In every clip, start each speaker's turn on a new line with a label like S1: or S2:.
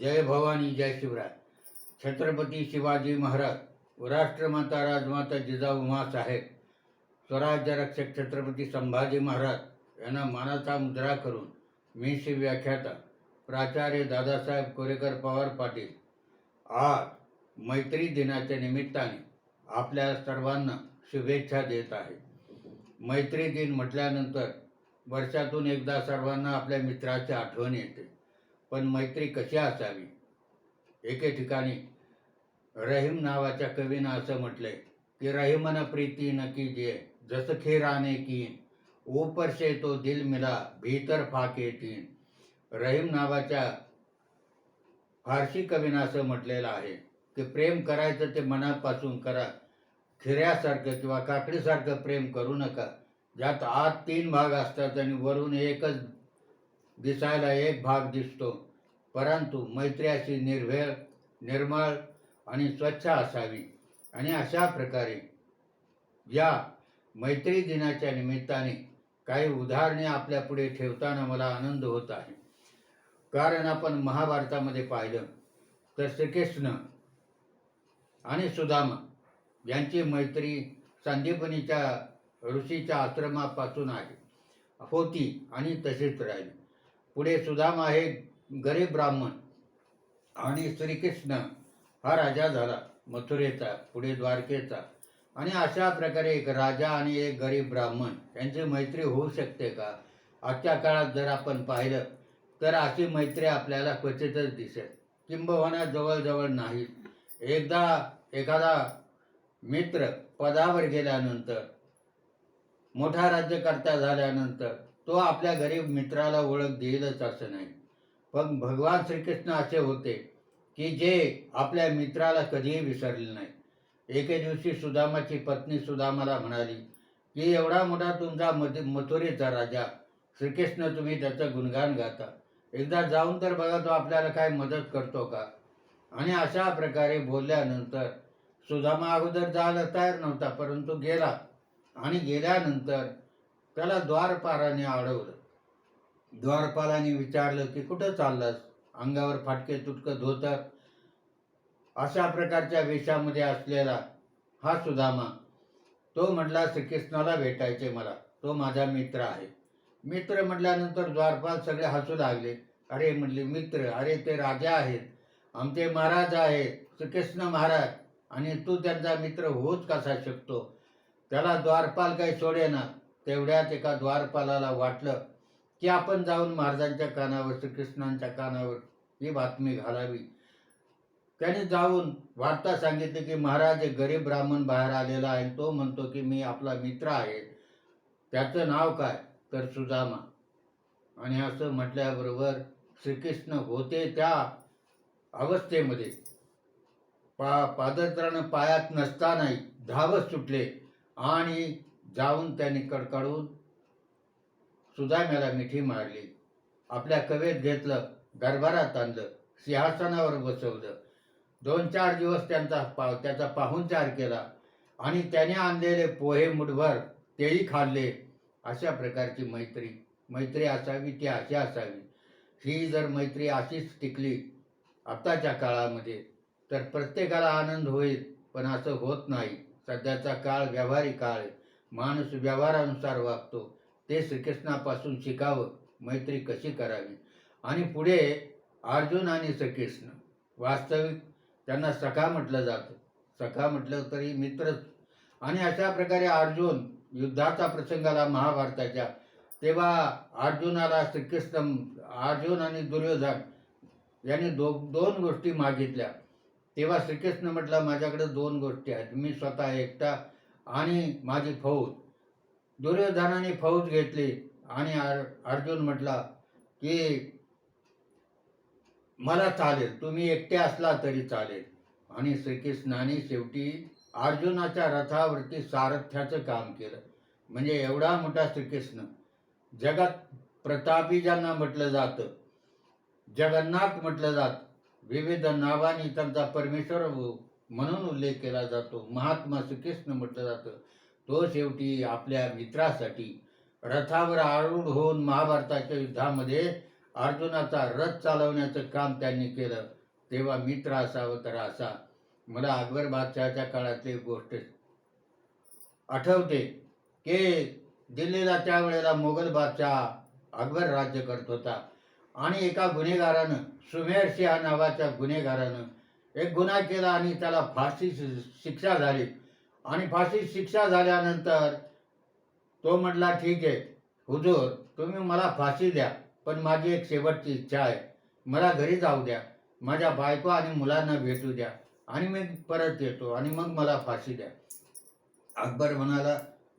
S1: जय भवानी जय शिवराय. छत्रपती शिवाजी महाराज राष्ट्रमाता राजमाता जिजाऊ उमासाहेब स्वराज्य रक्षक छत्रपती संभाजी महाराज यांना मानाचा मुद्रा करून मी श्री व्याख्याता प्राचार्य दादासाहेब कोरेकर पवार पाटील. आज मैत्री दिनाच्या निमित्ताने आपल्या सर्वांना शुभेच्छा देत आहे. मैत्री दिन म्हटल्यानंतर वर्षातून एकदा सर्वांना आपल्या मित्राची आठवण येते. पण मैत्री कशी असावी? एके ठिकाणी रहीम नावाच्या कवीनं असं म्हटलंय की रहीमन प्रीती नकी जे जस खेराने कीन ऊपर से तो दिल मिला भीतर फाके तीन. रहीम नावाच्या फारसी कवीनं असं म्हटलेलं आहे की प्रेम करायचं ते मनापासून करा खिऱ्यासारखं किंवा काकडीसारखं प्रेम करू नका. ज्यात आत तीन भाग असतात आणि वरून एकच दिसायला एक भाग दिसतो. परंतु मैत्री अशी निर्भय निर्मळ आणि स्वच्छ असावी. आणि अशा प्रकारे या मैत्री दिनाच्या निमित्ताने काही उदाहरणे आपल्या पुढे ठेवताना मला आनंद होत आहे. कारण आपण महाभारतामध्ये पाहिलं तर श्रीकृष्ण आणि सुदामा यांची मैत्री संदीपनीच्या ऋषीच्या आश्रमापासून आहे. होती आणि तशीच राहिली. पुढे सुदामा हे गरीब ब्राह्मण आणि श्रीकृष्ण हा राजा झाला मथुरेचा पुढे द्वारकेचा. आणि अशा प्रकारे एक राजा आणि एक गरीब ब्राह्मण यांची मैत्री होऊ शकते का? आजच्या काळात जर आपण पाहिलं तर अशी मैत्री आपल्याला क्वचितच दिसेल. किंबहुना जवळजवळ नाही. एकदा एखादा मित्र पदावर गेल्यानंतर मोठा राज्यकर्ता झाल्यानंतर तो आपल्या गरीब मित्राला ओळख देईलच असं नाही. पण भगवान श्रीकृष्ण असे होते की जे आपल्या मित्राला कधीही विसरले नाही. एके दिवशी सुदामाची पत्नी सुदामाला म्हणाली की एवढा मोठा तुमचा मध मथुरेचा राजा श्रीकृष्ण तुम्ही त्याचं गुणगान गाता. एकदा जाऊन तर बघा तो आपल्याला काय मदत करतो का? आणि अशा प्रकारे बोलल्यानंतर सुदामा अगोदर जायला तयार नव्हता परंतु गेला. आणि गेल्यानंतर त्याला द्वारपाराने अडवलं. द्वारपालाने विचारलं की कुठं चाललास? अंगावर फाटके तुटकं धोतर. अशा प्रकारच्या वेशामध्ये असलेला हा सुदामा तो म्हटला श्रीकृष्णाला भेटायचे मला. तो माझा मित्र आहे. मित्र म्हटल्यानंतर द्वारपाल सगळे हसू लागले. अरे म्हटले मित्र अरे ते राजा आहेत. आमचे महाराज आहेत. श्रीकृष्ण महाराज. आणि तू त्यांचा मित्र होऊच कसा शकतो? त्याला द्वारपाल काही सोडेना. तेवढ्यात एका द्वारपालाला वाटलं की आपण जाऊन महाराजांच्या कानावर श्रीकृष्णांच्या कानावर ही बातमी घालावी. त्याने जाऊन वार्ता सांगितली की महाराज एक गरीब ब्राह्मण बाहेर आलेला आहे तो म्हणतो की मी आपला मित्र आहे. त्याचं नाव काय? तर सुदामा. आणि असं म्हटल्याबरोबर श्रीकृष्ण होते त्या अवस्थेमध्ये. पा पादत्रानं पायात नसतानाही धावत सुटले आणि जाऊन त्यांनी कडकडून सुदाम्याला मिठी मारली. आपल्या कवेत घेतलं दरबारात आणलं सिंहासनावर बसवलं. दोन चार दिवस त्यांचा पा त्याचा पाहुणचार केला. आणि त्याने आणलेले पोहे मुठभर तेही खाल्ले. अशा प्रकारची मैत्री मैत्री असावी ती अशी असावी. ही जर मैत्री अशीच टिकली आत्ताच्या काळामध्ये तर प्रत्येकाला आनंद होईल पण असं होत नाही. सध्याचा काळ व्यावहारिक काळ आहे. माणूस व्यवहारानुसार वागतो. ते श्रीकृष्णापासून शिकावं मैत्री कशी करावी? आणि पुढे अर्जुन आणि श्रीकृष्ण. वास्तविक त्यांना सखा म्हटलं जातं. सखा म्हटलं तरी मित्रच. आणि अशा प्रकारे अर्जुन युद्धाचा प्रसंग आला महाभारताच्या. तेव्हा अर्जुनाला श्रीकृष्ण अर्जुन आणि दुर्योधन यांनी दो दोन गोष्टी मागितल्या. तेव्हा श्रीकृष्ण म्हटलं माझ्याकडे दोन गोष्टी आहेत. मी स्वतः एकटा आणि माझी फौज. दुर्योधनाने फौज घेतली आणि अर्जुन म्हटला की मला चालेल तुम्ही एकटे असला तरी चालेल. आणि श्रीकृष्णाने शेवटी अर्जुनाच्या रथावरती सारथ्याचं काम केलं. म्हणजे एवढा मोठा श्रीकृष्ण. जगात प्रतापी ज्यांना म्हटलं जातं. जगन्नाथ म्हटलं जात. विविध नावांनी त्यांचा परमेश्वर म्हणून उल्लेख केला जातो. महात्मा श्रीकृष्ण म्हटलं जातं. तो शेवटी आपल्या मित्रासाठी रथावर आरूढ होऊन महाभारताच्या युद्धामध्ये अर्जुनाचा रथ चालवण्याचं काम त्यांनी केलं. तेव्हा मित्र असावं तर असा. मला अकबर बादशहाच्या काळातली गोष्ट आठवते की दिल्लीला त्यावेळेला मोगल बादशाह अकबर राज्य करत होता. आणि एका गुन्हेगारानं सुमेर सिंह नावाच्या गुन्हेगारानं एक गुन्हा केला आणि त्याला फाशी शि- शिक्षा झाली. आणि फाशी शिक्षा झाल्यानंतर तो म्हटला ठीक आहे हुजूर तुम्ही मला फाशी द्या पण माझी एक शेवटची इच्छा आहे. मला घरी जाऊ द्या माझ्या बायको आणि मुलांना भेटू द्या आणि मी परत येतो आणि मग मला फाशी द्या. अकबर म्हणाला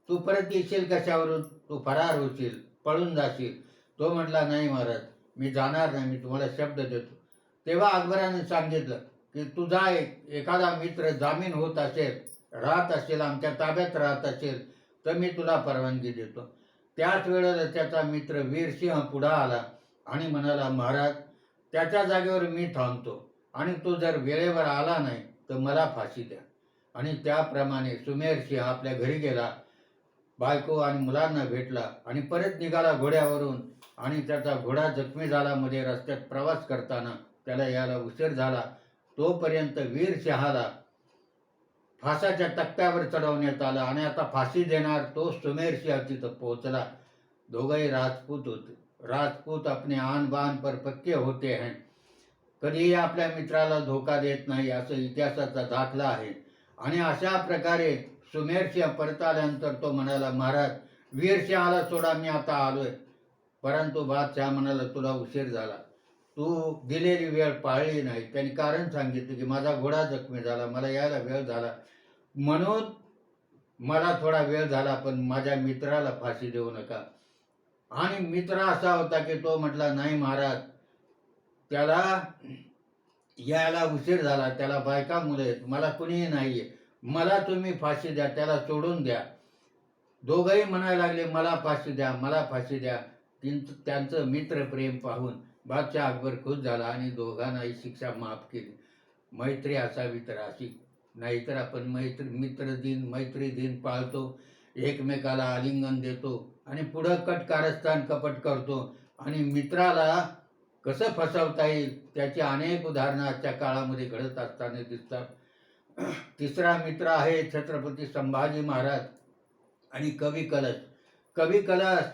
S1: तू परत येशील कशावरून? तू फरार होशील पळून जाशील. तो म्हटला नाही महाराज मी जाणार नाही मी तुम्हाला शब्द देतो. तेव्हा अकबराने सांगितलं की तुझा एक एखादा मित्र जामीन होत असेल राहत असेल आमच्या ताब्यात राहत असेल तर मी तुला परवानगी देतो. त्याच वेळेला त्याचा मित्र वीरसिंह पुढं आला आणि म्हणाला महाराज त्याच्या जागेवर मी थांबतो आणि तो जर वेळेवर आला नाही तर मला फाशी द्या. आणि त्याप्रमाणे सुमेर सिंह आपल्या घरी गेला बायको आणि मुलांना भेटला आणि परत निघाला घोड्यावरून आणि त्याचा घोडा जखमी झाला मध्ये रस्त्यात प्रवास करताना त्याला यायला उशीर झाला. तोपर्यंत वीर शहाला फासाच्या तक्त्यावर चढवण्यात आलं आणि आता फाशी देणार तो सुमेर सिंह तिथं पोहोचला. दोघंही राजपूत होते. राजपूत आपले आन बान पर पक्के होते हैं. कधीही आपल्या मित्राला धोका देत नाही असं इतिहासाचा दाखला आहे. आणि अशा प्रकारे सुमेरसिंह परत आल्यानंतर तो म्हणाला महाराज वीरसिंहाला सोडा मी आता आलोय. परंतु बादशाह म्हणाला तुला उशीर झाला. तू दिलेली वेळ पाळली नाही. त्यांनी कारण सांगितलं की माझा घोडा जखमी झाला मला यायला वेळ झाला. म्हणून मला थोडा वेळ झाला पण माझ्या मित्राला फाशी देऊ नका. आणि मित्र असा होता की तो म्हटला नाही महाराज त्याला यायला उशीर झाला त्याला बायका मुलं आहेत मला कुणीही नाही आहे मला तुम्ही फाशी द्या त्याला सोडून द्या. दोघंही म्हणायला लागले मला फाशी द्या मला फाशी द्या. त्यांचं मित्रप्रेम पाहून बादशाह अकबर खुश झाला आणि दोघांनाही शिक्षा माफ केली. मैत्री असावी तर अशी. नाहीतर आपण मैत्री मित्र दिन मैत्री दिन पाळतो. एकमेकाला आलिंगन देतो आणि पुढं कट कारस्थान कपट करतो. आणि मित्राला कसं फसवता येईल त्याची अनेक उदाहरणं आजच्या काळामध्ये घडत असताना दिसतात. तिसरा मित्र आहे छत्रपती संभाजी महाराज आणि कवी कलश. कवी कलश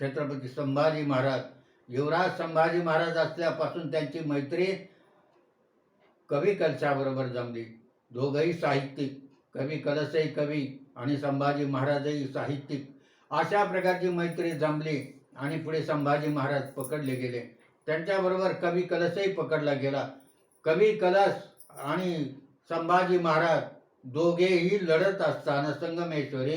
S1: छत्रपती संभाजी महाराज. युवराज संभाजी महाराज असल्यापासून त्यांची मैत्री कवी कलशाबरोबर जमली. दोघंही साहित्यिक कवी कलशही कवी आणि संभाजी महाराजही साहित्यिक. अशा प्रकारची मैत्री जमली आणि पुढे संभाजी महाराज पकडले गेले. त्यांच्याबरोबर कवी कलशही पकडला गेला. कवी कलश आणि संभाजी महाराज दोघेही लढत असताना संगमेश्वरी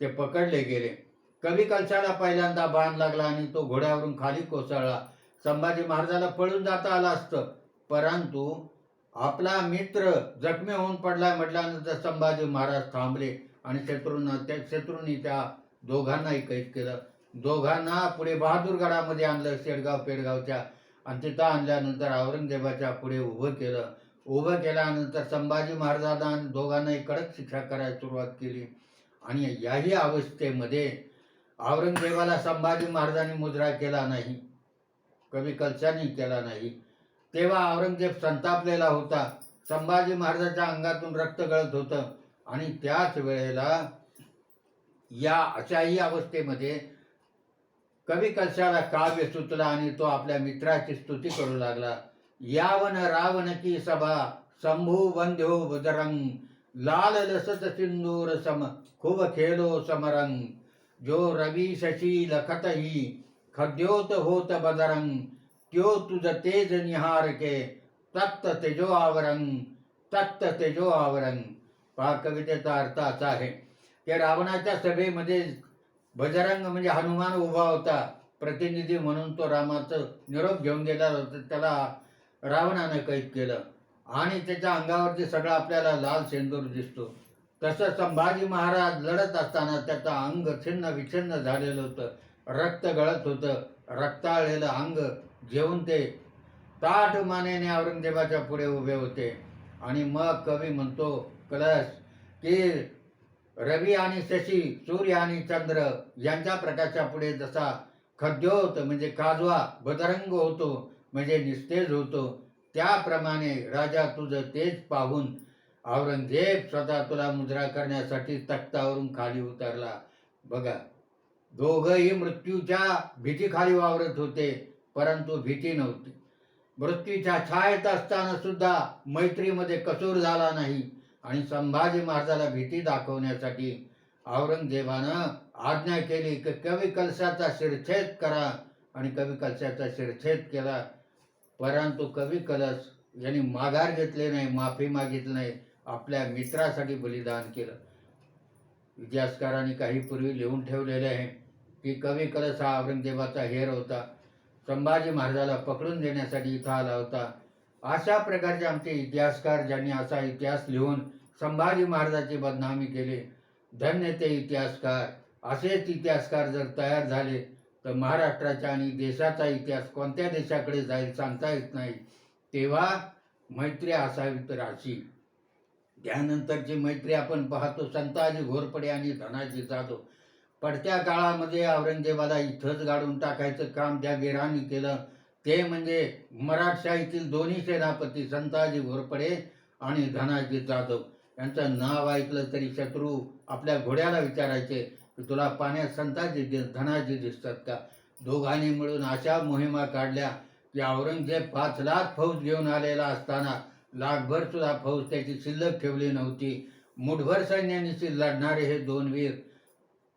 S1: ते पकडले गेले. कवी कलशाला पहिल्यांदा बाण लागला आणि तो घोड्यावरून खाली कोसळला. संभाजी महाराजाला पळून जाता आलं असतं. परंतु आपला मित्र जखमी होऊन पडला म्हटल्यानंतर संभाजी महाराज थांबले आणि शत्रूंना त्या शत्रूंनी त्या दोघांनाही कैद केलं. दोघांना पुढे बहादूरगडामध्ये आणलं शेडगाव पेडगावच्या. आणि तिथं आणल्यानंतर औरंगजेबाच्या पुढे उभं केलं. उभं केल्यानंतर संभाजी महाराजांना दोघांनाही कडक शिक्षा करायला सुरुवात केली. आणि याही अवस्थेमध्ये औरंगजेबाला संभाजी महाराजांनी मुजरा केला नाही. कवी कलशानी केला नाही. तेव्हा औरंगजेब संतापलेला होता. संभाजी महाराजांच्या अंगातून रक्त गळत होतं. आणि त्याच वेळेला या अशाही अवस्थेमध्ये कवी कलशाला काव्य सुचला आणि तो आपल्या मित्राची स्तुती करू लागला. यावन रावण की सभा शंभू वंद्यो बजरंग लाल लसत सिंदूर सम खूब खेलो समरंग जो रवि शशी लखतही खद्योत होत बदरंग त्यो तुझ तेज निहार के तत्त तेजो आवरंग तत्त तेजो आवरंग पहा कवितेचा अर्थ असा आहे की रावणाच्या सभेमध्ये बजरंग म्हणजे हनुमान उभा होता. प्रतिनिधी म्हणून तो रामाचं निरोप घेऊन गेला. होता त्याला रावणानं कैद केलं. आणि त्याच्या अंगावरती सगळा आपल्याला लाल सेंदूर दिसतो. तसं संभाजी महाराज लढत असताना त्याचं अंग छिन्न विछिन्न झालेलं होतं. रक्त गळत होतं. रक्ताळलेलं अंग घेऊन ते ताठ मानेने औरंगजेबाच्या पुढे उभे होते. आणि मग कवी म्हणतो कलश की रवी आणि शशी सूर्य आणि चंद्र यांच्या प्रकाशापुढे जसा खद्योत म्हणजे काजवा बदरंग होतो म्हणजे निस्तेज होतो त्याप्रमाणे राजा तुझं तेज पाहून औरंगजेब स्वतः तुला मुद्रा करण्यासाठी तख्तावरून खाली उतरला. बघा दोघंही मृत्यूच्या भीतीखाली वावरत होते परंतु भीती नव्हती. मृत्यूच्या छायेत असताना सुद्धा मैत्रीमध्ये कसूर झाला नाही आणि संभाजी महाराजाला भीती दाखवण्यासाठी औरंगजेबानं आज्ञा केली की कवी कलशाचा शिरछेद करा आणि कवी कलशाचा शिरछेद केला. परंतु कवी कलश यांनी माघार घेतले नाही माफी मागितली नाही. आपल्या मित्रासाठी बलिदान केलं. इतिहासकारांनी काही पूर्वी लिहून ठेवलेले आहे की कवी कलस हा औरंगजेबाचा हेर होता. संभाजी महाराजाला पकडून देण्यासाठी इथं आला होता. अशा प्रकारचे आमचे इतिहासकार ज्यांनी असा इतिहास लिहून संभाजी महाराजाची बदनामी केली. धन्य ते इतिहासकार. असेच इतिहासकार जर तयार झाले तर महाराष्ट्राचा आणि देशाचा इतिहास कोणत्या देशाकडे जाईल सांगता येत नाही. तेव्हा मैत्री असावी तर अशी. त्यानंतरची मैत्री आपण पाहतो संताजी घोरपडे आणि धनाजी जाधव पडत्या काळामध्ये औरंगजेबाला इथंच गाडून टाकायचं काम त्या वीरांनी केलं. ते म्हणजे मराठशाहीतील दोन्ही सेनापती संताजी घोरपडे आणि धनाजी जाधव. यांचं नाव ऐकलं तरी शत्रू आपल्या घोड्याला विचारायचे की तुला पाण्यात संताजी दि- धनाजी दिसतात का? दोघांनी मिळून अशा मोहिमा काढल्या की औरंगजेब पाच लाख फौज घेऊन आलेला असताना लाखभर सुद्धा फौज त्याची शिल्लक ठेवली नव्हती. मुठभर सैन्यानिशी लढणारे हे दोन वीर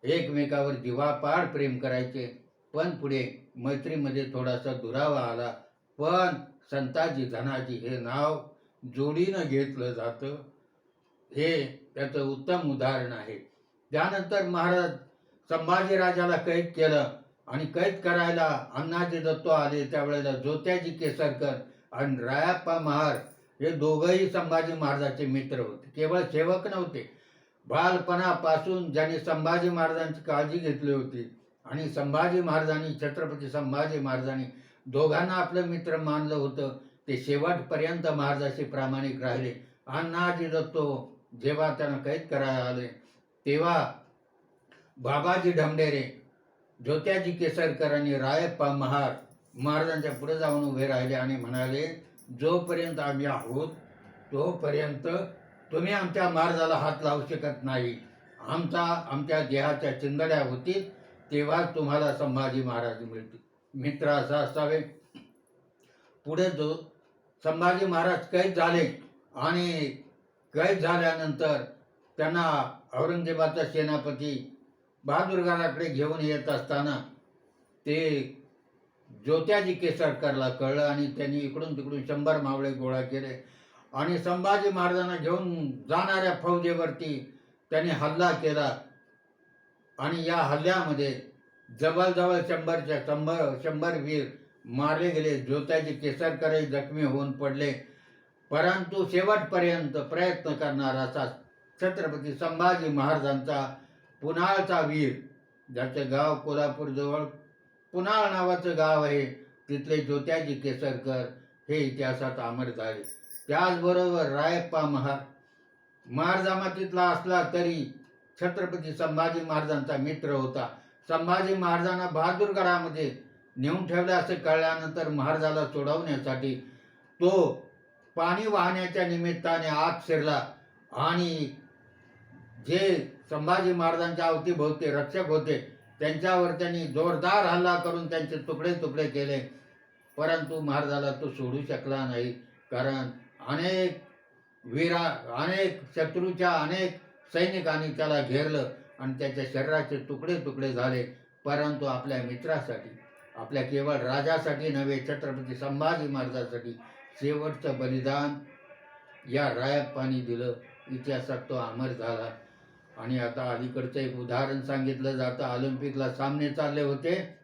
S1: एकमेकावर दिवापार प्रेम करायचे. पण पुढे मैत्रीमध्ये थोडासा दुरावा आला. पण संताजी धनाजी हे नाव जोडीनं घेतलं जातं. हे त्याचं उत्तम उदाहरण आहे. त्यानंतर महाराज संभाजीराजाला कैद केलं आणि कैद करायला अण्णाजी दत्तो आले. त्यावेळेला ज्योत्याजी केसरकर आणि रायाप्पा महार हे दोघंही संभाजी महाराजांचे मित्र होते. केवळ सेवक नव्हते. बालपणापासून ज्यांनी संभाजी महाराजांची काळजी घेतली होती आणि संभाजी महाराजांनी छत्रपती संभाजी महाराजांनी दोघांना आपलं मित्र मानलं होतं ते शेवटपर्यंत महाराजाशी प्रामाणिक राहिले. अण्णाजी दत्तो जेव्हा त्यांना कैद करायला आले तेव्हा बाबाजी ढमडेरे ज्योत्याजी केसरकर आणि रायप्पा महार महाराजांच्या पुढे जाऊन उभे राहिले आणि म्हणाले जोपर्यंत आम्ही आहोत तोपर्यंत तुम्ही आमच्या मार्गाला हात लावू शकत नाही. आमचा आमच्या देहाच्या चिंदड्या होतील तेव्हाच तुम्हाला संभाजी महाराज मिळतील. मित्र असा असावे. पुढे जो संभाजी महाराज कैद झाले आणि कैद झाल्यानंतर त्यांना औरंगजेबाचा सेनापती बहादुरगडाकडे घेऊन येत असताना ते ज्योत्याजी केसरकरला कळलं आणि त्यांनी इकडून तिकडून शंभर मावळे गोळा केले. आणि संभाजी महाराजांना घेऊन जाणाऱ्या फौजेवरती त्यांनी हल्ला केला. आणि या हल्ल्यामध्ये जवळजवळ शंभरच्या शंभर शंभर वीर मारले गेले. ज्योत्याजी केसरकरही जखमी होऊन पडले. परंतु शेवटपर्यंत प्रयत्न करणारा असा छत्रपती संभाजी महाराजांचा पुनाळचा वीर ज्याचे गाव कोल्हापूरजवळ पुन्हा नावाचं गाव आहे तिथले ज्योत्याजी केसरकर हे इतिहासात अमर झाले. त्याचबरोबर रायप्पा महार महार जमातीतला असला तरी छत्रपती संभाजी महाराजांचा मित्र होता. संभाजी महाराजांना बहादूरगडामध्ये नेऊन ठेवलं असं कळल्यानंतर महाराजाला सोडवण्यासाठी तो पाणी वाहण्याच्या निमित्ताने आत शिरला आणि जे संभाजी महाराजांच्या अवतीभोवती रक्षक होते त्यांच्यावर त्यांनी जोरदार हल्ला करून त्यांचे तुकडे तुकडे केले. परंतु महाराजाला तो सोडू शकला नाही. कारण अनेक वीरा अनेक शत्रूच्या अनेक सैनिकांनी त्याला घेरलं आणि त्याच्या शरीराचे तुकडे तुकडे झाले. परंतु आपल्या मित्रासाठी आपल्या केवळ राजासाठी नव्हे छत्रपती संभाजी महाराजांसाठी शेवटचं बलिदान या रायप्पानी दिलं. इतिहासात तो अमर झाला. आणि आता अलीकडचं एक उदाहरण सांगितलं जातं. ऑलिम्पिकला सामने चालले होते.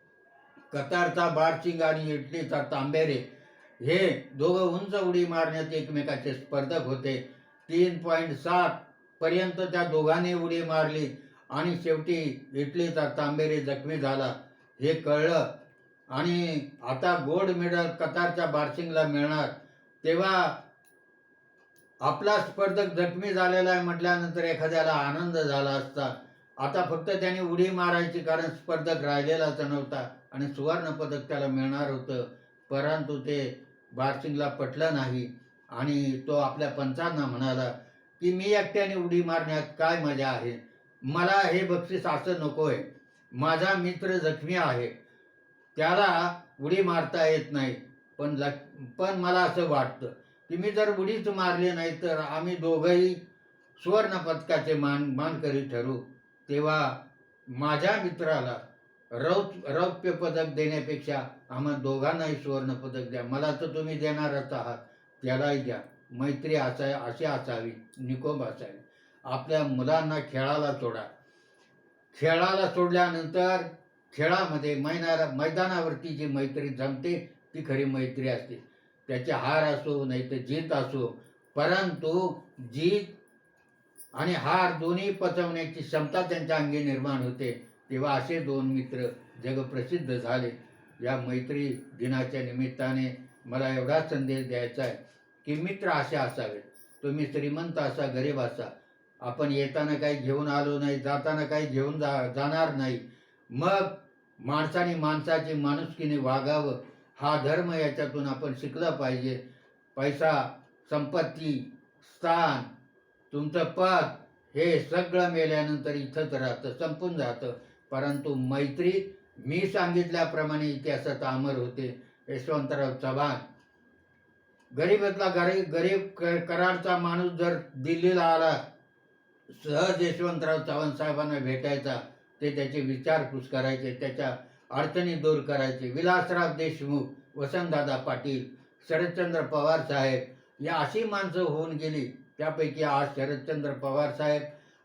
S1: कतारचा बारचिंग आणि इटलीचा तांबेरे. हे दोघं उंच उडी मारण्यात एकमेकाचे स्पर्धक होते. तीन पॉईंट सात पर्यंत त्या दोघांनी उडी मारली आणि शेवटी इटलीचा तांबेरे जखमी झाला. हे कळलं. आणि आता गोल्ड मेडल कतारच्या बार्सिंगला मिळणार. तेव्हा आपला स्पर्धक जखमी झालेला आहे म्हटल्यानंतर एखाद्याला आनंद झाला असता. आता फक्त त्याने उडी मारायची कारण स्पर्धक राहिलेलाच नव्हता आणि सुवर्णपदक त्याला मिळणार होतं. परंतु ते बारसिंगला पटलं नाही आणि तो आपल्या पंचांना म्हणाला की मी एकट्याने उडी मारण्यात काय मजा आहे? मला हे बक्षीस असं नको आहे माझा मित्र जखमी आहे. त्याला उडी मारता येत नाही. पण लक पण मला असं वाटतं. की मी जर उडीच मारली नाही तर आम्ही दोघंही सुवर्ण पदकाचे मान मानकरी ठरू. तेव्हा माझ्या मित्राला रौप्य रौप्य पदक देण्यापेक्षा आम्हा दोघांनाही सुवर्ण पदक द्या. मला तर तुम्ही देणारच आहात. त्यालाही द्या. मैत्री असा अशी असावी निकोप असावी. आपल्या मुलांना खेळाला सोडा. खेळाला सोडल्यानंतर खेळामध्ये मैना मैदानावरती जी मैत्री जमते ती खरी मैत्री असते. त्याचे हार असो नाही तर जीत असो. परंतु जीत आणि हार दोन्ही पचवण्याची क्षमता त्यांच्या अंगी निर्माण होते. तेव्हा असे दोन मित्र जगप्रसिद्ध झाले. या मैत्री दिनाच्या निमित्ताने मला एवढा संदेश द्यायचा आहे की मित्र असे असावेत. तुम्ही श्रीमंत असा गरीब असा. आपण येताना काही घेऊन आलो नाही जाताना काही घेऊन जा जाणार नाही. मग माणसाने माणसाची माणुसकीने वागावं. हा धर्म याच्यातून आपण शिकला पाहिजे. पैसा संपत्ती स्थान तुमचं पद हे सगळं मेल्यानंतर इथंच राहतं संपून जातं. परंतु मैत्री मी सांगितल्याप्रमाणे इतिहासात अमर होते. यशवंतराव चव्हाण. गरीबातला गरीब गरीब क- माणूस जर दिल्लीला आला सहज यशवंतराव चव्हाण साहेबांना भेटायचा ते त्याचे विचारपूस करायचे त्याच्या अडचणी दूर करायचे. विलासराव देशमुख वसंतदादा पाटील शरदचंद्र पवार साहेब या अशी माणसं होऊन गेली. त्यापैकी आज शरदचंद्र पवार साहेब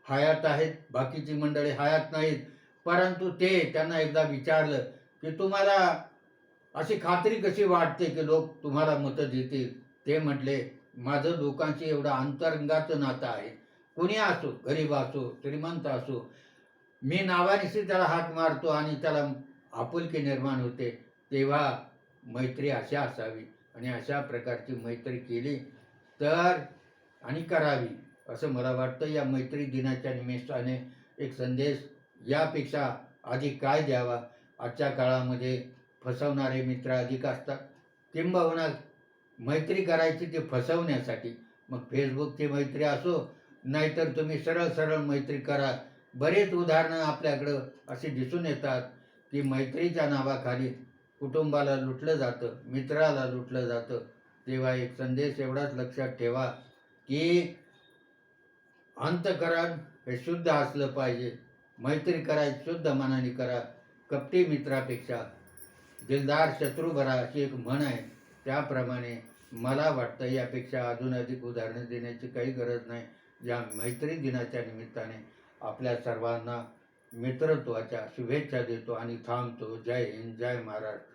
S1: हयात आहेत. बाकीची मंडळी हयात नाहीत. परंतु ते त्यांना एकदा विचारलं की तुम्हाला अशी खात्री कशी वाटते की लोक तुम्हाला मतं देतील? ते म्हटले माझं लोकांशी एवढं अंतरंगाचं नातं आहे. कुणी असो गरीब असो श्रीमंत असो मी नावानिशी त्याला हात मारतो आणि त्याला आपुलकी निर्माण होते तेव्हा मैत्री अशा असावी आणि अशा प्रकारची मैत्री केली तर आणि करावी असं मला वाटतं. या मैत्री दिनाच्या निमित्ताने एक संदेश यापेक्षा अधिक काय द्यावा? आजच्या काळामध्ये फसवणारे मित्र अधिक असतात. किंबहुना मैत्री करायची ते फसवण्यासाठी. मग फेसबुकची मैत्री असो नाहीतर तुम्ही सरळ सरळ मैत्री करा. बरेच उदाहरणं आपल्याकडं असे दिसून येतात. की मैत्रीच्या नावाखाली कुटुंबाला लुटलं जातं मित्राला लुटलं जातं. तेव्हा एक संदेश एवढाच लक्षात ठेवा की अंतकरण हे शुद्ध असलं पाहिजे. मैत्री करायची शुद्ध मनाने करा. कपटी मित्रापेक्षा दिलदार शत्रू भरा अशी एक म्हण आहे. त्याप्रमाणे मला वाटतं यापेक्षा अजून अधिक उदाहरणं देण्याची काही गरज नाही. या मैत्री दिनाच्या निमित्ताने आपल्या सर्वांना मित्रत्वाच्या शुभेच्छा देतो आणि थांबतो. जय हिंद जय महाराष्ट्र.